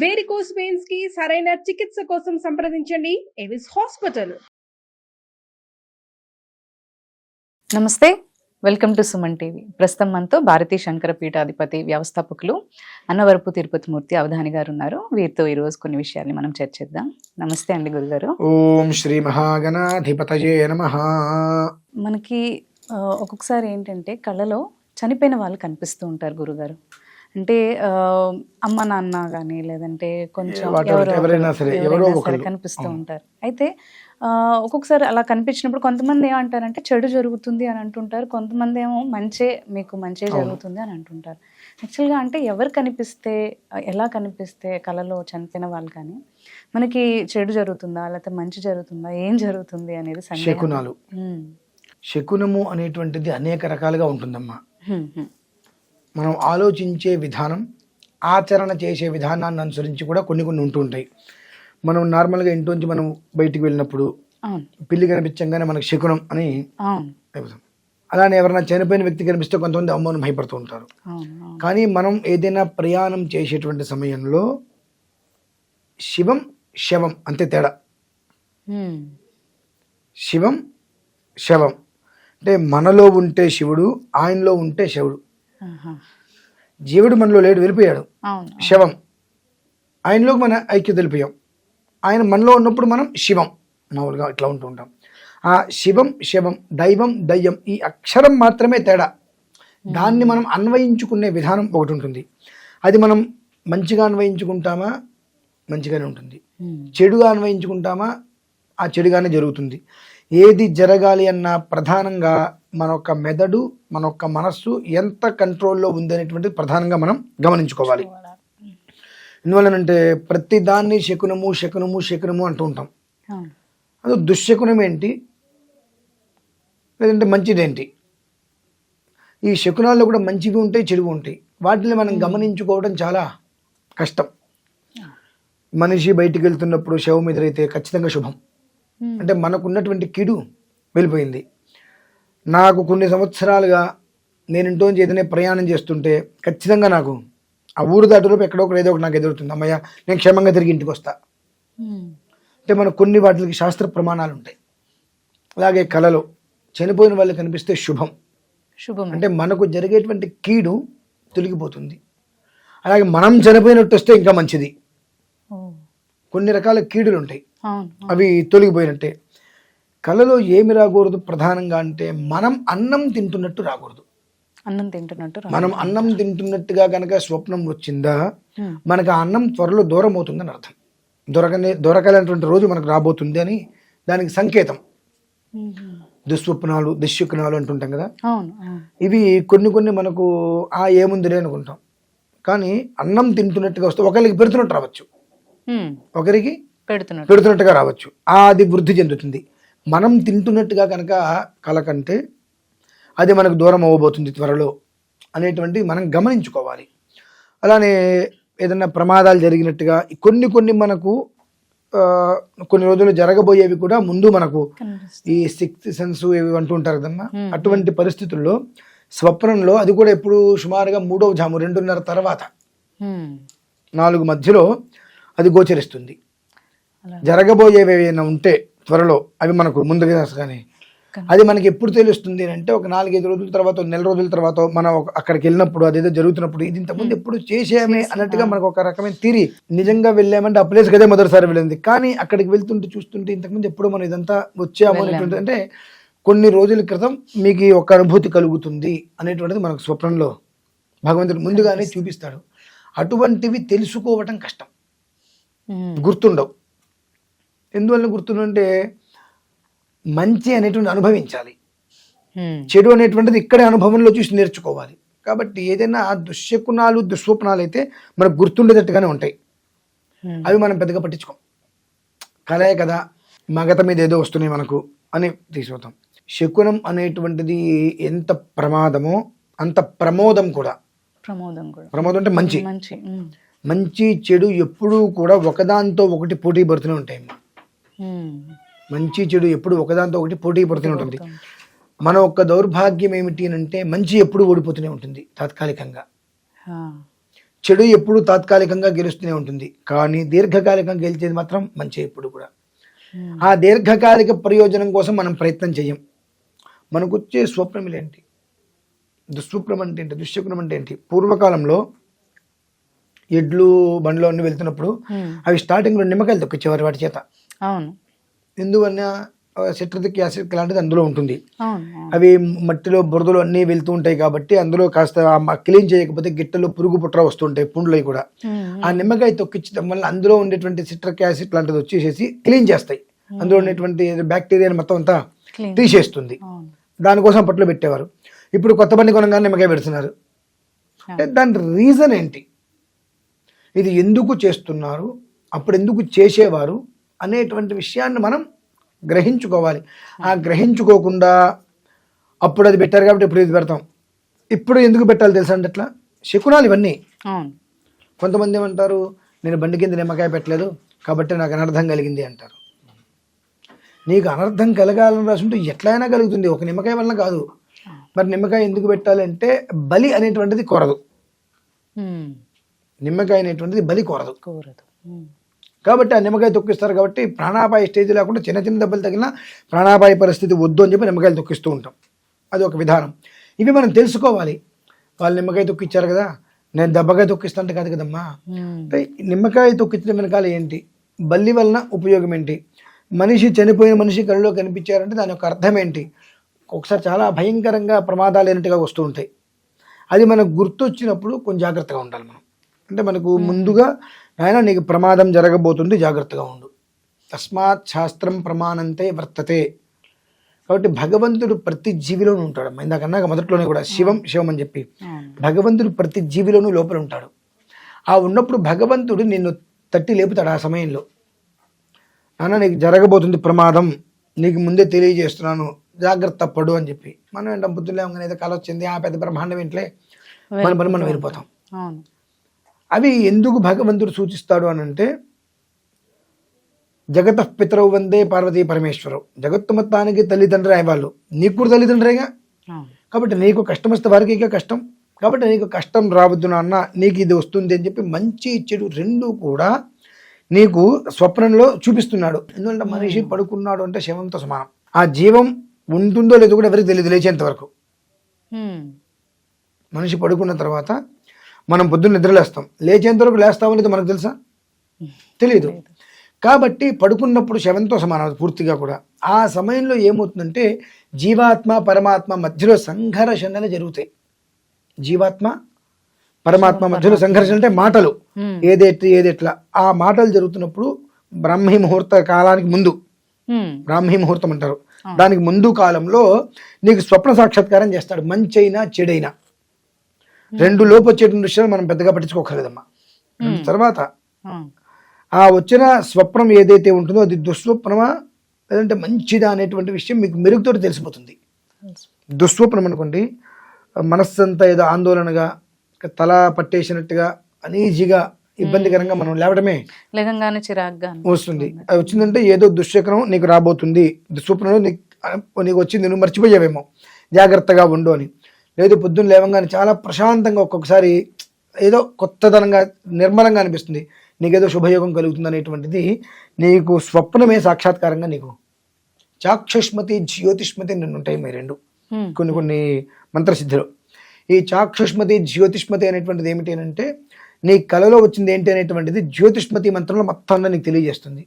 Varicose వెయిన్స్కి సరైన చికిత్స కోసం సంప్రదించండి. ఎవిస్ హాస్పిటల్ నమస్తే. వెల్కమ్ టు సుమన్ టీవీ ప్రస్తుతం మనతో భారతీ శంకర పీఠాధిపతి వ్యవస్థాపకులు అన్నవరపు తిరుపతి మూర్తి అవధాని గారు ఉన్నారు. వీరితో ఈరోజు కొన్ని విషయాల్ని మనం చర్చిద్దాం. నమస్తే అండి గురుగారు. ఓం శ్రీ మహాగణాధిపతయే నమ. మనకి ఒక్కొక్కసారి ఏంటంటే కళ్ళలో చనిపోయిన వాళ్ళు కనిపిస్తూ ఉంటారు గురుగారు. అంటే అమ్మ నాన్న కానీ లేదంటే కొంచెం ఎవరైనా సరే. కనిపిస్తూ. ఉంటారు అయితే ఒక్కొక్కసారి అలా కనిపించినప్పుడు కొంతమంది ఏమంటారంటే చెడు జరుగుతుంది అని అంటుంటారు కొంతమంది ఏమో మంచే మీకు మంచే. జరుగుతుంది అని అంటుంటారు యాక్చువల్గా అంటే ఎవరు కనిపిస్తే ఎలా కనిపిస్తే కళలో చనిపోయిన వాళ్ళు కానీ మనకి చెడు జరుగుతుందా లేకపోతే మంచి జరుగుతుందా ఏం జరుగుతుంది అనేది. శకునాలు. శకునము అనేటువంటిది అనేక రకాలుగా ఉంటుందమ్మా. మనం ఆలోచించే విధానం ఆచరణ చేసే విధానాన్ని అనుసరించి కూడా కొన్ని కొన్ని ఉంటూ ఉంటాయి. మనం నార్మల్గా ఇంటి మనం బయటికి వెళ్ళినప్పుడు పిల్లి కనిపించంగానే మనకు శకునం అని అలానే ఎవరైనా చనిపోయిన వ్యక్తి కనిపిస్తే కొంతమంది అమ్మను భయపడుతూ ఉంటారు. కానీ మనం ఏదైనా ప్రయాణం చేసేటువంటి సమయంలో శివం శవం అంతే తేడా. శివం శవం. అంటే మనలో ఉంటే శివుడు ఆయనలో ఉంటే శివుడు. జీవుడు మనలో లేడు వెళ్ళిపోయాడు. శవం. ఆయనలో మన ఐక్యత వెళ్ళిపోయాం. ఆయన మనలో ఉన్నప్పుడు మనం శివం. మామూలుగా ఇట్లా ఉంటూ ఉంటాం. ఆ శివం శవం దైవం దయ్యం ఈ అక్షరం మాత్రమే తేడా. దాన్ని మనం అన్వయించుకునే విధానం ఒకటి ఉంటుంది. అది మనం మంచిగా అన్వయించుకుంటామా? మంచిగానే ఉంటుంది. చెడుగా అన్వయించుకుంటామా? ఆ చెడుగానే జరుగుతుంది. ఏది జరగాలి అన్న ప్రధానంగా మన యొక్క మెదడు మన యొక్క మనస్సు ఎంత కంట్రోల్లో ఉంది అనేటువంటిది ప్రధానంగా మనం గమనించుకోవాలి. ఎందువల్లనంటే ప్రతి దాన్ని శకునము శకునము శకునము అంటూ ఉంటాం. అది దుశ్శకునం ఏంటి? లేదంటే మంచిదేంటి? ఈ శకునాల్లో కూడా మంచివి ఉంటాయి చెడువి ఉంటాయి. వాటిని మనం గమనించుకోవడం చాలా కష్టం. మనిషి బయటికి వెళ్తున్నప్పుడు శవం ఎదురైతే ఖచ్చితంగా శుభం. అంటే మనకు ఉన్నటువంటి కీడు వెళ్ళిపోయింది. నాకు కొన్ని సంవత్సరాలుగా నేను ఇంట్లోంచి ఏదైనా ప్రయాణం చేస్తుంటే ఖచ్చితంగా నాకు ఆ ఊరు దాటిలోపు ఎక్కడో ఒకటి ఏదో ఒకటి నాకు ఎదురుతుంది అమ్మయ్య నేను క్షేమంగా తిరిగి ఇంటికి వస్తా. అంటే మనకు కొన్ని వాటికి శాస్త్ర ప్రమాణాలు ఉంటాయి. అలాగే కళలో చనిపోయిన వాళ్ళు కనిపిస్తే శుభం. శుభం. అంటే మనకు జరిగేటువంటి కీడు తొలగిపోతుంది. అలాగే మనం చనిపోయినట్టు వస్తే ఇంకా మంచిది. కొన్ని రకాల కీడులు ఉంటాయి. అవి తొలగిపోయినట్టే. కళలో ఏమి రాకూడదు ప్రధానంగా అంటే మనం అన్నం తింటున్నట్టు రాకూడదు. అన్నం తింటున్నట్టు మనం అన్నం తింటున్నట్టుగా కనుక స్వప్నం వచ్చిందా. మనకు ఆ అన్నం త్వరలో దూరం అవుతుందని అర్థం. దొరకనే దొరకలేనటువంటి రోజు మనకు రాబోతుంది అని దానికి సంకేతం. దుస్వప్నాలు దుశ్శకునాలు అంటుంటాం కదా? ఇవి కొన్ని కొన్ని మనకు ఆ ఏముందిలే అనుకుంటాం. కానీ అన్నం తింటున్నట్టుగా వస్తే ఒకరికి పెడుతున్నట్టు రావచ్చు. ఒకరికి పెడుతున్నట్టు. పెడుతున్నట్టుగా రావచ్చు. అది వృద్ధి చెందుతుంది. మనం తింటున్నట్టుగా కనుక కలకంటే అది మనకు దూరం అవ్వబోతుంది త్వరలో అనేటువంటి మనం గమనించుకోవాలి. అలానే ఏదైనా ప్రమాదాలు జరిగినట్టుగా కొన్ని కొన్ని మనకు కొన్ని రోజులు జరగబోయేవి కూడా ముందు మనకు ఈ సిక్స్త్ సెన్స్ ఇవి అంటూ ఉంటారు కదమ్మా. అటువంటి పరిస్థితుల్లో స్వప్నంలో అది కూడా ఎప్పుడు సుమారుగా మూడవ జాము రెండున్నర తర్వాత. నాలుగు మధ్యలో అది గోచరిస్తుంది. జరగబోయేవి ఏవైనా ఉంటే త్వరలో అవి మనకు ముందుగా కానీ కన్- అది మనకి ఎప్పుడు తెలుస్తుంది అంటే ఒక నాలుగైదు రోజుల తర్వాత నెల రోజుల తర్వాత మనం అక్కడికి వెళ్ళినప్పుడు అదేదో జరుగుతున్నప్పుడు ఇది ఇంతకుముందు ఎప్పుడు చేసామే అన్నట్టుగా మనకు ఒక రకమైన తీరి నిజంగా వెళ్ళామంటే ఆ ప్లేస్కి అదే మొదటిసారి వెళ్ళింది. కానీ అక్కడికి వెళ్తుంటే చూస్తుంటే ఇంతకుముందు ఎప్పుడు మనం ఇదంతా వచ్చాము అనేటువంటి అంటే కొన్ని రోజుల క్రితం మీకు ఒక అనుభూతి కలుగుతుంది అనేటువంటిది మనకు స్వప్నంలో భగవంతుడు ముందుగానే చూపిస్తాడు. అటువంటివి తెలుసుకోవటం కష్టం. గుర్తుండవు. ఎందువల్ల గుర్తుండంటే మంచి అనేటువంటి అనుభవించాలి. చెడు అనేటువంటిది ఇక్కడే అనుభవంలో చూసి నేర్చుకోవాలి కాబట్టి ఏదైనా దుశ్శకునాలు దుస్వప్నాలు అయితే మనకు గుర్తుండేటట్టుగానే ఉంటాయి. అవి మనం పెద్దగా పట్టించుకోం కలే కదా మగత మీద ఏదో వస్తున్నాయి మనకు అని తీసుకుపోతాం శకునం అనేటువంటిది ఎంత ప్రమాదమో అంత ప్రమోదం కూడా ప్రమోదం కూడా ప్రమోదం అంటే మంచి మంచి. మంచి చెడు ఎప్పుడూ కూడా ఒకదాంతో ఒకటి పోటీ పడుతూనే ఉంటాయి. మంచి చెడు ఎప్పుడు ఒకదాంతో ఒకటి పోటీ పడుతూనే ఉంటుంది. మన యొక్క దౌర్భాగ్యం ఏమిటి అని అంటే మంచి ఎప్పుడు ఓడిపోతూనే ఉంటుంది తాత్కాలికంగా. చెడు ఎప్పుడు తాత్కాలికంగా గెలుస్తూనే ఉంటుంది కానీ దీర్ఘకాలికంగా గెలిచేది మాత్రం మంచి ఎప్పుడు కూడా. ఆ దీర్ఘకాలిక ప్రయోజనం కోసం మనం ప్రయత్నం చేయం. మనకు వచ్చే స్వప్నములు ఏంటి? దుస్వప్నం అంటే ఏంటి? దుశ్శకునం అంటే ఏంటి? పూర్వకాలంలో ఎడ్లు బండ్లో అన్ని వెళ్తున్నప్పుడు. అవి స్టార్టింగ్లో నిమ్మకాయలు తొక్కిచ్చేవారు వాటి చేత. అవును. ఎందువల్ల సిట్రిక్ యాసిడ్ లాంటిది అందులో ఉంటుంది. అవి మట్టిలో బురదలు అన్నీ వెళ్తూ ఉంటాయి కాబట్టి అందులో కాస్త క్లీన్ చేయకపోతే గిట్టలు పురుగు పుట్ర వస్తుంటాయి పుండ్లవి కూడా. ఆ నిమ్మకాయ తొక్కించడం వల్ల అందులో ఉండేటువంటి సిట్రిక్ యాసిడ్ లాంటిది వచ్చేసేసి క్లీన్ చేస్తాయి. అందులో ఉండేటువంటి బ్యాక్టీరియాని మొత్తం అంతా. తీసేస్తుంది. దానికోసం పట్టులో పెట్టేవారు. ఇప్పుడు కొత్త బండి కొనగానే నిమ్మకాయ పెడుతున్నారు. అంటే దాని రీజన్ ఏంటి? ఇది ఎందుకు చేస్తున్నారు? అప్పుడు ఎందుకు చేసేవారు? అనేటువంటి విషయాన్ని మనం గ్రహించుకోవాలి. ఆ గ్రహించుకోకుండా అప్పుడు అది పెట్టారు కాబట్టి ఇప్పుడు ఇది పెడతాం. ఇప్పుడు ఎందుకు పెట్టాలి తెలుసా అంటే ఎట్లా శకునాలు ఇవన్నీ. కొంతమంది ఏమంటారు నేను బండి కింద నిమ్మకాయ పెట్టలేదు కాబట్టి నాకు అనర్థం కలిగింది అంటారు. నీకు అనర్థం కలగాలని రాసుంటే ఎట్లయినా కలుగుతుంది. ఒక నిమ్మకాయ వలన కాదు. మరి నిమ్మకాయ ఎందుకు పెట్టాలి అంటే బలి అనేటువంటిది కొరదు. నిమ్మకాయ అనేటువంటిది బలి కొరదు. కూరదు. కాబట్టి ఆ నిమ్మకాయ తొక్కిస్తారు కాబట్టి ప్రాణాపాయ స్టేజ్ లేకుండా చిన్న చిన్న దెబ్బలు తగిలినా ప్రాణాపాయ పరిస్థితి వద్దు అని చెప్పి నిమ్మకాయలు తొక్కిస్తూ ఉంటాం. అది ఒక విధానం. ఇవి మనం తెలుసుకోవాలి. వాళ్ళు నిమ్మకాయ తొక్కిచ్చారు కదా నేను దెబ్బకాయ తొక్కిస్తాంటే కాదు కదమ్మా. అంటే నిమ్మకాయ తొక్కించడం వెనకాల ఏంటి? బల్లి వలన ఉపయోగం ఏంటి? మనిషి చనిపోయిన మనిషి కళ్ళలో కనిపించారంటే దాని యొక్క అర్థం ఏంటి? ఒకసారి చాలా భయంకరంగా ప్రమాదాలు అయినట్టుగా వస్తూ ఉంటాయి. అది మనకు గుర్తొచ్చినప్పుడు కొంచెం జాగ్రత్తగా ఉండాలి మనం. అంటే మనకు ముందుగా ఆయన నీకు ప్రమాదం జరగబోతుంది జాగ్రత్తగా ఉండు. తస్మాత్ శాస్త్రం ప్రమాణంతే వర్తతే. కాబట్టి భగవంతుడు ప్రతి జీవిలోనూ ఉంటాడు అమ్మా. ఇందాక అన్నాక మొదట్లోనే కూడా శివం శివం అని చెప్పి. భగవంతుడు ప్రతి జీవిలోనూ లోపల ఉంటాడు. ఆ ఉన్నప్పుడు భగవంతుడు నిన్ను తట్టి లేపుతాడు ఆ సమయంలో. నాన్న నీకు జరగబోతుంది ప్రమాదం. నీకు ముందే తెలియజేస్తున్నాను. జాగ్రత్త పడు అని చెప్పి. మనం ఏంటో బుద్ధులే ఏదో కళ వచ్చింది ఆ పెద్ద బ్రహ్మాండం ఏంట్లే? మన పని మనం వెళ్ళిపోతాం. అవి ఎందుకు భగవంతుడు సూచిస్తాడు అని అంటే జగత పితరవు వందే పార్వతీ పరమేశ్వరం. జగత్తు మొత్తానికి తల్లిదండ్రి అయ్యే వాళ్ళు. నీకు కూడా తల్లిదండ్రిగా? కాబట్టి నీకు కష్టం వస్తే వారికి ఇక కష్టం. కాబట్టి నీకు కష్టం రావద్దు నాన్న నీకు ఇది వస్తుంది అని చెప్పి మంచి చెడు రెండు కూడా నీకు స్వప్నంలో చూపిస్తున్నాడు. ఎందుకంటే మనిషి పడుకున్నాడు అంటే శవంతో సమానం. ఆ జీవం ఉంటుందో లేదో కూడా ఎవరికి తెలియదు లేచేంత వరకు. మనిషి పడుకున్న తర్వాత మనం పొద్దున్న నిద్రలేస్తాం. లేచేంత వరకు లేస్తామో లేదో మనకు తెలుసా? తెలియదు కాబట్టి పడుకున్నప్పుడు శవంతో సమానం పూర్తిగా కూడా. ఆ సమయంలో ఏమవుతుందంటే జీవాత్మ పరమాత్మ మధ్యలో సంఘర్షణలు జరుగుతాయి. జీవాత్మ పరమాత్మ మధ్యలో సంఘర్షణ అంటే మాటలు. ఏదేటి ఏదెట్లా. ఆ మాటలు జరుగుతున్నప్పుడు బ్రాహ్మీ ముహూర్త కాలానికి ముందు. బ్రాహ్మీ ముహూర్తం అంటారు. దానికి ముందు కాలంలో నీకు స్వప్న సాక్షాత్కారం చేస్తాడు. మంచైనా చెడైనా. రెండు లోపు వచ్చేటువంటి విషయాలు మనం పెద్దగా పట్టించుకోకర్లేదమ్మా. తర్వాత ఆ. వచ్చిన స్వప్నం ఏదైతే ఉంటుందో అది దుస్వప్నమా లేదంటే మంచిదా అనేటువంటి విషయం మీకు మెరుగుతోటి తెలిసిపోతుంది. దుస్వప్నం అనుకోండి మనస్సు అంతా ఏదో ఆందోళనగా తల పట్టేసినట్టుగా అనీజీగా ఇబ్బందికరంగా మనం లేవడమే లేకంగానే చిరాగ్గా వస్తుంది. అది వచ్చిందంటే ఏదో దుశ్శకనం నీకు రాబోతుంది. దుస్వప్నంలో నీకు నీకు వచ్చింది నువ్వు మర్చిపోయావేమో. జాగ్రత్తగా ఉండు అని. లేదు పొద్దున్న లేవగానే చాలా ప్రశాంతంగా ఒక్కొక్కసారి ఏదో కొత్తదనంగా నిర్మలంగా అనిపిస్తుంది. నీకేదో శుభయోగం కలుగుతుంది అనేటువంటిది నీకు స్వప్నమే సాక్షాత్కారంగా నీకు. చాక్షుష్మతి జ్యోతిష్మతి నిన్ను ఉంటాయి. మీ రెండు. కొన్ని కొన్ని మంత్రసిద్ధిలో. ఈ చాక్షుష్మతి జ్యోతిష్మతి అనేటువంటిది ఏమిటి అని అంటే నీ కలలో వచ్చింది ఏంటి అనేటువంటిది జ్యోతిష్మతి మంత్రంలో మొత్తంలో నీకు తెలియజేస్తుంది.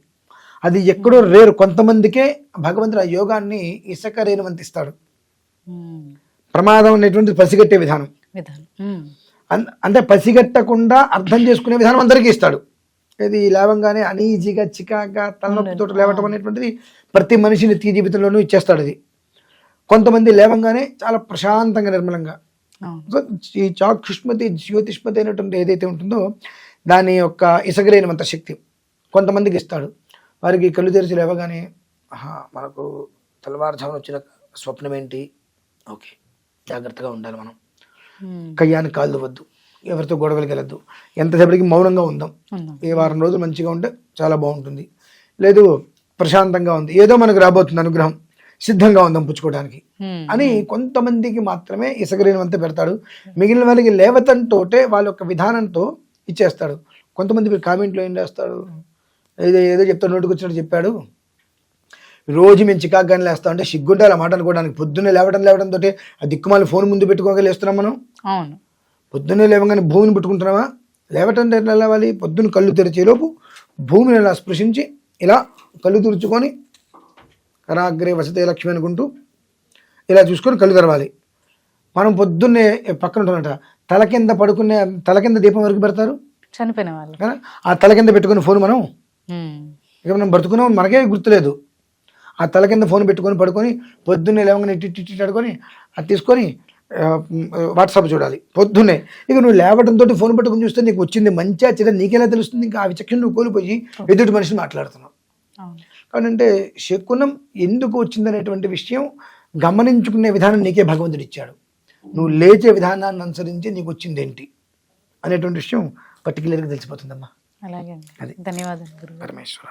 అది ఎక్కడో రేరు. కొంతమందికే భగవంతుడు ఆ యోగాన్ని ఇసక రేణువంతిస్తాడు. ప్రమాదం అనేటువంటిది పసిగట్టే విధానం. అంటే పసిగట్టకుండా అర్థం చేసుకునే విధానం అందరికీ ఇస్తాడు. ఇది లేవంగానే అనీజీగా చికాగా తలనొప్పితో లేవటం అనేటువంటిది ప్రతి మనిషి నిత్య జీవితంలోనూ ఇచ్చేస్తాడు ఇది. కొంతమంది లేవంగానే చాలా ప్రశాంతంగా నిర్మలంగా. ఈ చాక్షుష్మతి జ్యోతిష్మతి అనేటువంటి ఏదైతే ఉంటుందో దాని యొక్క ఇసగలేనంత శక్తి కొంతమందికి ఇస్తాడు. వారికి కళ్ళు తెరిచి లేవగానే ఆహా మనకు తెల్లవారుజామున వచ్చిన స్వప్నం ఏంటి ఓకే. జాగ్రత్తగా ఉండాలి మనం. కయ్యానికి కాళ్ళు వద్దు ఎవరితో గొడవలకి వెళ్ళద్దు ఎంతసేపటికి మౌనంగా ఉందాం. ఏ వారం రోజులు మంచిగా ఉంటే చాలా బాగుంటుంది. లేదు ప్రశాంతంగా ఉంది. ఏదో మనకు రాబోతుంది అనుగ్రహం. సిద్ధంగా ఉందాం పుచ్చుకోవడానికి. అని కొంతమందికి మాత్రమే ఇసగలేనంత పెడతాడు. మిగిలిన వాళ్ళకి లేవతంతోటే వాళ్ళ యొక్క విధానంతో ఇచ్చేస్తాడు. కొంతమంది మీరు కామెంట్లో ఏం చేస్తాడు ఏదో ఏదో చెప్తాడు నోటికి వచ్చినట్టు చెప్పాడు. రోజు మేము చికాకుగానే లేస్తాం అంటే సిగ్గుంటే అలా మాట అనుకోవడానికి. పొద్దున్నే లేవడం లేవడం తోటి ఆ దిక్కుమాలి ఫోన్ ముందు పెట్టుకోగా లేస్తున్నాం మనం. అవును. పొద్దున్నే లేవగానే భూమిని పెట్టుకుంటున్నావా? లేవటం ఎట్లా లేవాలి? పొద్దున్న కళ్ళు తెరిచేలోపు భూమిని ఇలా స్పృశించి ఇలా కళ్ళు తుడుచుకొని కరాగ్రే వసతే లక్ష్మి అనుకుంటూ ఇలా చూసుకొని కళ్ళు తెరవాలి. మనం పొద్దున్నే పక్కన ఉంటున్నట తల కింద పడుకునే తల కింద దీపం వరకు పెడతారు? చనిపోయిన వాళ్ళు. ఆ తల కింద పెట్టుకుని ఫోన్ మనం. ఇక మనం బ్రతుకున్నాం మనకే గుర్తులేదు. ఆ తల కింద ఫోన్ పెట్టుకొని పడుకొని పొద్దున్నే లేవగానే ఇట్టి అడుకొని అది తీసుకొని వాట్సాప్ చూడాలి. పొద్దున్నే. ఇక నువ్వు లేవడంతో ఫోన్ పెట్టుకొని చూస్తే నీకు వచ్చింది మంచిగా చెడ్డ నీకెలా తెలుస్తుంది? ఇంకా ఆ విచక్షణ నువ్వు కోల్పోయి ఎదుటి మనిషిని మాట్లాడుతున్నావు. కాబట్టి శకునం ఎందుకు వచ్చిందనేటువంటి విషయం గమనించుకునే విధానం నీకే భగవంతుడు ఇచ్చాడు. నువ్వు లేచే విధానాన్ని అనుసరించి నీకు వచ్చింది ఏంటి అనేటువంటి విషయం పర్టికులర్గా తెలిసిపోతుందమ్మా. అలాగే. ధన్యవాదాలు పరమేశ్వర.